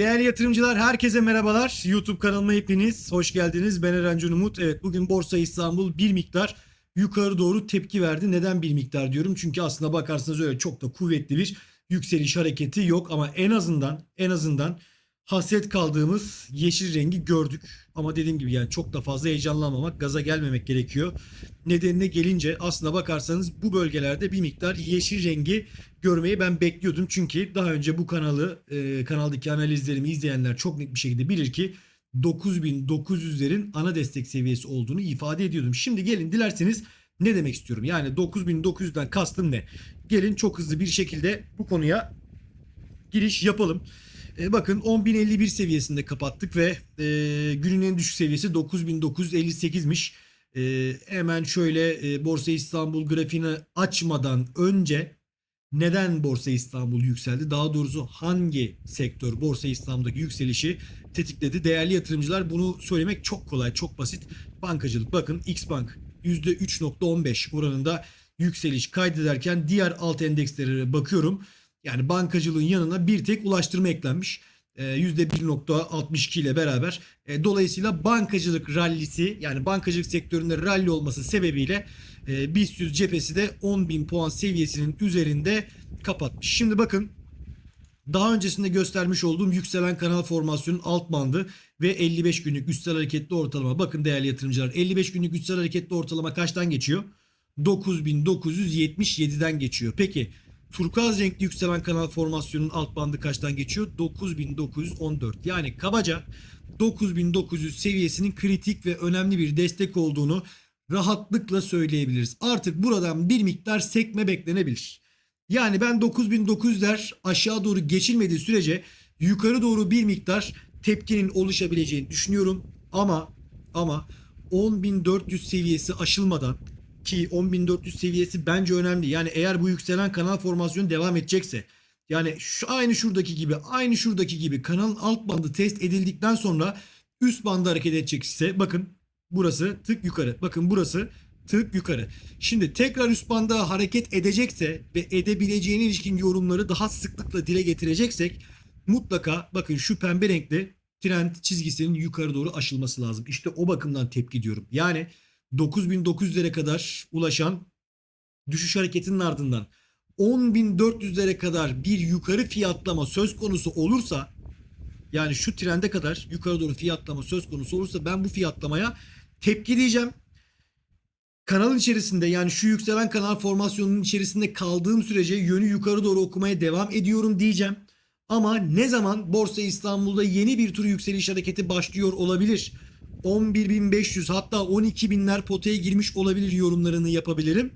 Değerli yatırımcılar herkese merhabalar. YouTube kanalıma hepiniz hoş geldiniz. Ben Eren Can Umut. Evet bugün Borsa İstanbul bir miktar yukarı doğru tepki verdi. Neden bir miktar diyorum? Çünkü aslına bakarsanız öyle çok da kuvvetli bir yükseliş hareketi yok ama en azından en azından hasret kaldığımız yeşil rengi gördük. Ama dediğim gibi yani çok da fazla heyecanlanmamak, gaza gelmemek gerekiyor. Nedenine gelince aslına bakarsanız bu bölgelerde bir miktar yeşil rengi görmeyi ben bekliyordum. Çünkü daha önce bu kanalı, e, kanaldaki analizlerimi izleyenler çok net bir şekilde bilir ki 9900'lerin ana destek seviyesi olduğunu ifade ediyordum. Şimdi gelin dilerseniz ne demek istiyorum? Yani 9900'den kastım ne? Gelin çok hızlı bir şekilde bu konuya giriş yapalım. E, bakın 10.051 seviyesinde kapattık ve e, günün en düşük seviyesi 9.958'miş. E, hemen şöyle e, Borsa İstanbul grafiğini açmadan önce neden Borsa İstanbul yükseldi? Daha doğrusu hangi sektör Borsa İstanbul'daki yükselişi tetikledi? Değerli yatırımcılar bunu söylemek çok kolay, çok basit. Bankacılık bakın Xbank %3.15 oranında yükseliş kaydederken diğer alt endekslere bakıyorum. Yani bankacılığın yanına bir tek ulaştırma eklenmiş. E, %1.62 ile beraber. E, dolayısıyla bankacılık rallisi yani bankacılık sektöründe ralli olması sebebiyle e, BIST 100 cephesi de 10.000 puan seviyesinin üzerinde kapatmış. Şimdi bakın daha öncesinde göstermiş olduğum yükselen kanal formasyonun alt bandı ve 55 günlük üstel hareketli ortalama. Bakın değerli yatırımcılar 55 günlük üstel hareketli ortalama kaçtan geçiyor? 9977'den geçiyor. Peki turkuaz renkli yükselen kanal formasyonunun alt bandı kaçtan geçiyor? 9914. Yani kabaca 9900 seviyesinin kritik ve önemli bir destek olduğunu rahatlıkla söyleyebiliriz. Artık buradan bir miktar sekme beklenebilir. Yani ben 9900'ler aşağı doğru geçilmediği sürece yukarı doğru bir miktar tepkinin oluşabileceğini düşünüyorum. Ama ama 10.400 seviyesi aşılmadan ki 10.400 seviyesi bence önemli. Yani eğer bu yükselen kanal formasyonu devam edecekse yani şu aynı şuradaki gibi aynı şuradaki gibi kanalın alt bandı test edildikten sonra üst bandı hareket edecekse bakın burası tık yukarı. Bakın burası tık yukarı. Şimdi tekrar üst banda hareket edecekse ve edebileceğine ilişkin yorumları daha sıklıkla dile getireceksek mutlaka bakın şu pembe renkli trend çizgisinin yukarı doğru aşılması lazım. İşte o bakımdan tepki diyorum. Yani 9900'lere kadar ulaşan düşüş hareketinin ardından 10.400'lere kadar bir yukarı fiyatlama söz konusu olursa yani şu trende kadar yukarı doğru fiyatlama söz konusu olursa ben bu fiyatlamaya tepki diyeceğim. Kanalın içerisinde yani şu yükselen kanal formasyonunun içerisinde kaldığım sürece yönü yukarı doğru okumaya devam ediyorum diyeceğim. Ama ne zaman Borsa İstanbul'da yeni bir tur yükseliş hareketi başlıyor olabilir? 11.500 hatta 12.000'ler potaya girmiş olabilir yorumlarını yapabilirim.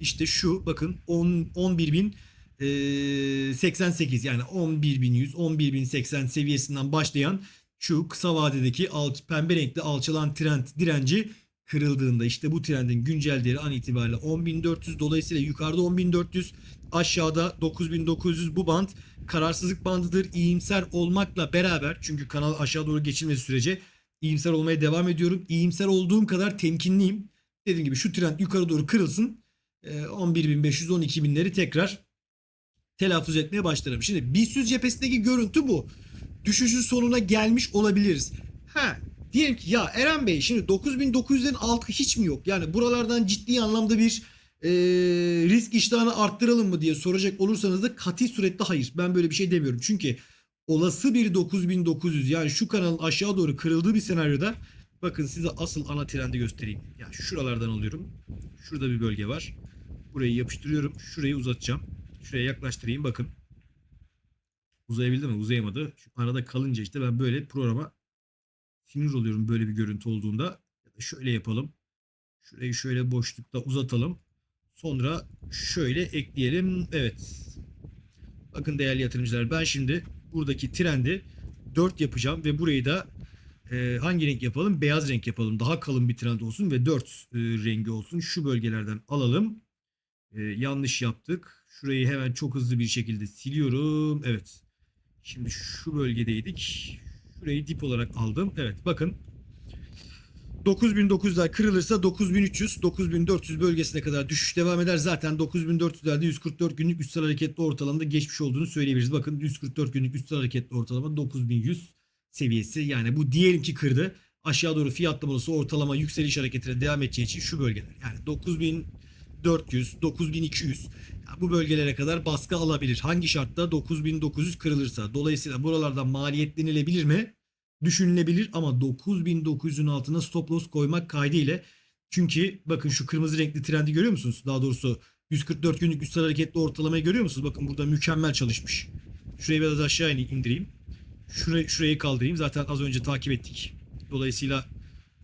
İşte şu bakın 10 11.088 yani 11.100 11.080 seviyesinden başlayan şu kısa vadedeki alt, pembe renkli alçalan trend direnci kırıldığında işte bu trendin güncel değeri an itibariyle 10.400 dolayısıyla yukarıda 10.400 aşağıda 9.900 bu band kararsızlık bandıdır iyimser olmakla beraber çünkü kanal aşağı doğru geçilmesi sürece iyimser olmaya devam ediyorum. İyimser olduğum kadar temkinliyim. Dediğim gibi şu trend yukarı doğru kırılsın. 11.500 12.000'leri tekrar telaffuz etmeye başlarım. Şimdi BIST 100 cephesindeki görüntü bu. Düşüşün sonuna gelmiş olabiliriz. Ha diyelim ki ya Eren Bey şimdi 9900'lerin altı hiç mi yok? Yani buralardan ciddi anlamda bir e, risk iştahını arttıralım mı diye soracak olursanız da kati surette hayır. Ben böyle bir şey demiyorum. Çünkü olası bir 9900 yani şu kanalın aşağı doğru kırıldığı bir senaryoda bakın size asıl ana trendi göstereyim. Yani şuralardan alıyorum. Şurada bir bölge var. Burayı yapıştırıyorum. Şurayı uzatacağım. Şuraya yaklaştırayım bakın. Uzayabildi mi? Uzayamadı. Şu arada kalınca işte ben böyle programa sinir oluyorum böyle bir görüntü olduğunda. Ya da şöyle yapalım. Şurayı şöyle boşlukta uzatalım. Sonra şöyle ekleyelim. Evet. Bakın değerli yatırımcılar ben şimdi buradaki trendi 4 yapacağım ve burayı da e, hangi renk yapalım? Beyaz renk yapalım. Daha kalın bir trend olsun ve 4 e, rengi olsun. Şu bölgelerden alalım. E, yanlış yaptık. Şurayı hemen çok hızlı bir şekilde siliyorum. Evet. Şimdi şu bölgedeydik. Şurayı dip olarak aldım. Evet bakın. 9900'ler kırılırsa 9300, 9400 bölgesine kadar düşüş devam eder. Zaten 9400'lerde 144 günlük üstel hareketli ortalamada geçmiş olduğunu söyleyebiliriz. Bakın 144 günlük üstel hareketli ortalama 9100 seviyesi. Yani bu diyelim ki kırdı. Aşağı doğru fiyatlamalısı ortalama yükseliş hareketine devam edeceği için şu bölgeler. Yani 9400, 9200 yani bu bölgelere kadar baskı alabilir. Hangi şartta? 9900 kırılırsa. Dolayısıyla buralardan maliyetlenilebilir mi? Düşünülebilir ama 9900'ün altına stop loss koymak kaydıyla. Çünkü bakın şu kırmızı renkli trendi görüyor musunuz? Daha doğrusu 144 günlük üstel hareketli ortalamayı görüyor musunuz? Bakın burada mükemmel çalışmış. Şurayı biraz aşağı indireyim. Şurayı, şurayı kaldırayım. Zaten az önce takip ettik. Dolayısıyla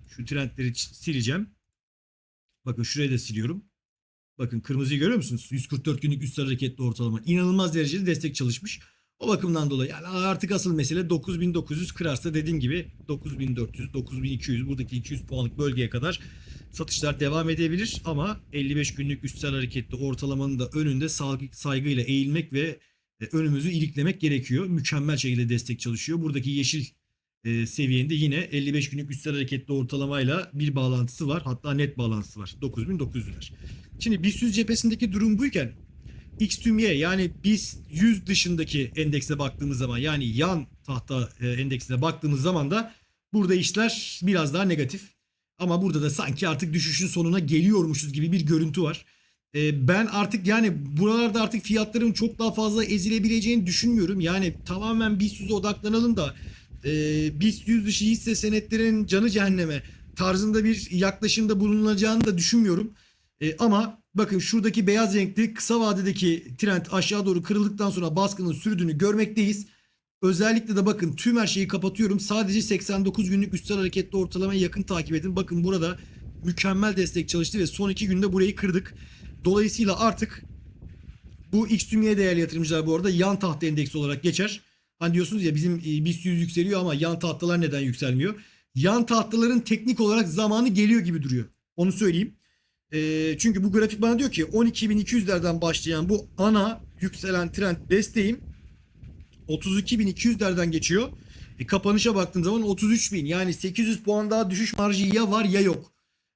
şu trendleri sileceğim. Bakın şurayı da siliyorum. Bakın kırmızıyı görüyor musunuz? 144 günlük üstel hareketli ortalama. İnanılmaz derecede destek çalışmış. O bakımdan dolayı yani artık asıl mesele 9900 kırarsa dediğim gibi 9400, 9200 buradaki 200 puanlık bölgeye kadar satışlar devam edebilir ama 55 günlük üstel hareketli ortalamanın da önünde saygıyla eğilmek ve e, önümüzü iliklemek gerekiyor. Mükemmel şekilde destek çalışıyor. Buradaki yeşil e, seviyende yine 55 günlük üstel hareketli ortalamayla bir bağlantısı var. Hatta net bağlantısı var. 9900'ler. Şimdi BIST 100 cephesindeki durum buyken X tüm Y yani biz 100 dışındaki endekse baktığımız zaman yani yan tahta e, endeksine baktığımız zaman da burada işler biraz daha negatif. Ama burada da sanki artık düşüşün sonuna geliyormuşuz gibi bir görüntü var. E, ben artık yani buralarda artık fiyatların çok daha fazla ezilebileceğini düşünmüyorum. Yani tamamen BIST 100'e odaklanalım da e, BIST 100 dışı hisse senetlerin canı cehenneme tarzında bir yaklaşımda bulunacağını da düşünmüyorum. E, ama bakın şuradaki beyaz renkli kısa vadedeki trend aşağı doğru kırıldıktan sonra baskının sürdüğünü görmekteyiz. Özellikle de bakın tüm her şeyi kapatıyorum. Sadece 89 günlük üstel hareketli ortalamaya yakın takip edin. Bakın burada mükemmel destek çalıştı ve son iki günde burayı kırdık. Dolayısıyla artık bu X tüm Y değerli yatırımcılar bu arada yan tahta endeksi olarak geçer. Hani diyorsunuz ya bizim e, BIST 100 yükseliyor ama yan tahtalar neden yükselmiyor? Yan tahtaların teknik olarak zamanı geliyor gibi duruyor. Onu söyleyeyim. E, çünkü bu grafik bana diyor ki 12.200'lerden başlayan bu ana yükselen trend desteğim 32.200'lerden geçiyor. E, kapanışa baktığın zaman 33.000 yani 800 puan daha düşüş marjı ya var ya yok.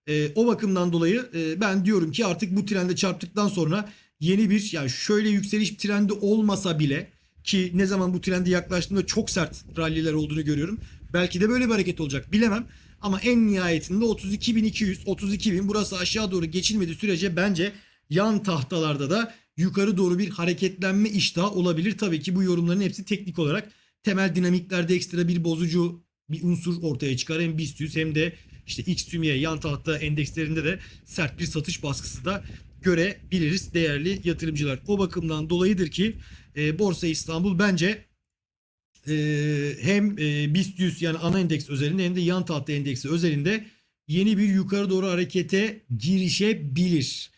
E, o bakımdan dolayı e, ben diyorum ki artık bu trende çarptıktan sonra yeni bir yani şöyle yükseliş trendi olmasa bile ki ne zaman bu trendi yaklaştığında çok sert ralliler olduğunu görüyorum. Belki de böyle bir hareket olacak bilemem. Ama en nihayetinde 32.200, 32.000 burası aşağı doğru geçilmediği sürece bence yan tahtalarda da yukarı doğru bir hareketlenme iştahı olabilir. Tabii ki bu yorumların hepsi teknik olarak temel dinamiklerde ekstra bir bozucu bir unsur ortaya çıkar. Hem BIST 100 hem de işte X tümye yan tahta endekslerinde de sert bir satış baskısı da görebiliriz değerli yatırımcılar. O bakımdan dolayıdır ki e, Borsa İstanbul bence e, hem e, BIST 100 yani ana endeks özelinde hem de yan tahta endeksi özelinde yeni bir yukarı doğru harekete girişebilir.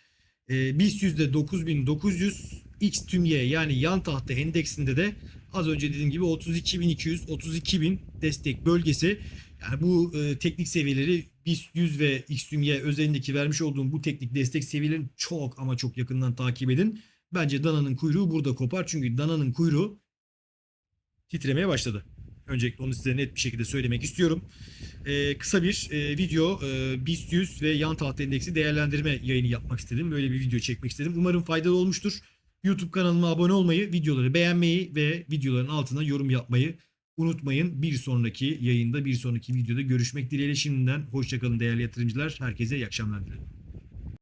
E, BIST 100'de 9900 X tüm Y yani yan tahta endeksinde de az önce dediğim gibi 32200 32000 destek bölgesi. Yani bu e, teknik seviyeleri BIST 100 ve X tüm Y özelindeki vermiş olduğum bu teknik destek seviyelerini çok ama çok yakından takip edin. Bence dananın kuyruğu burada kopar. Çünkü dananın kuyruğu titremeye başladı. Öncelikle onu size net bir şekilde söylemek istiyorum. Ee, kısa bir e, video e, BIST 100 ve yan tahta endeksi değerlendirme yayını yapmak istedim. Böyle bir video çekmek istedim. Umarım faydalı olmuştur. YouTube kanalıma abone olmayı, videoları beğenmeyi ve videoların altına yorum yapmayı unutmayın. Bir sonraki yayında, bir sonraki videoda görüşmek dileğiyle şimdiden hoşçakalın değerli yatırımcılar. Herkese iyi akşamlar dilerim.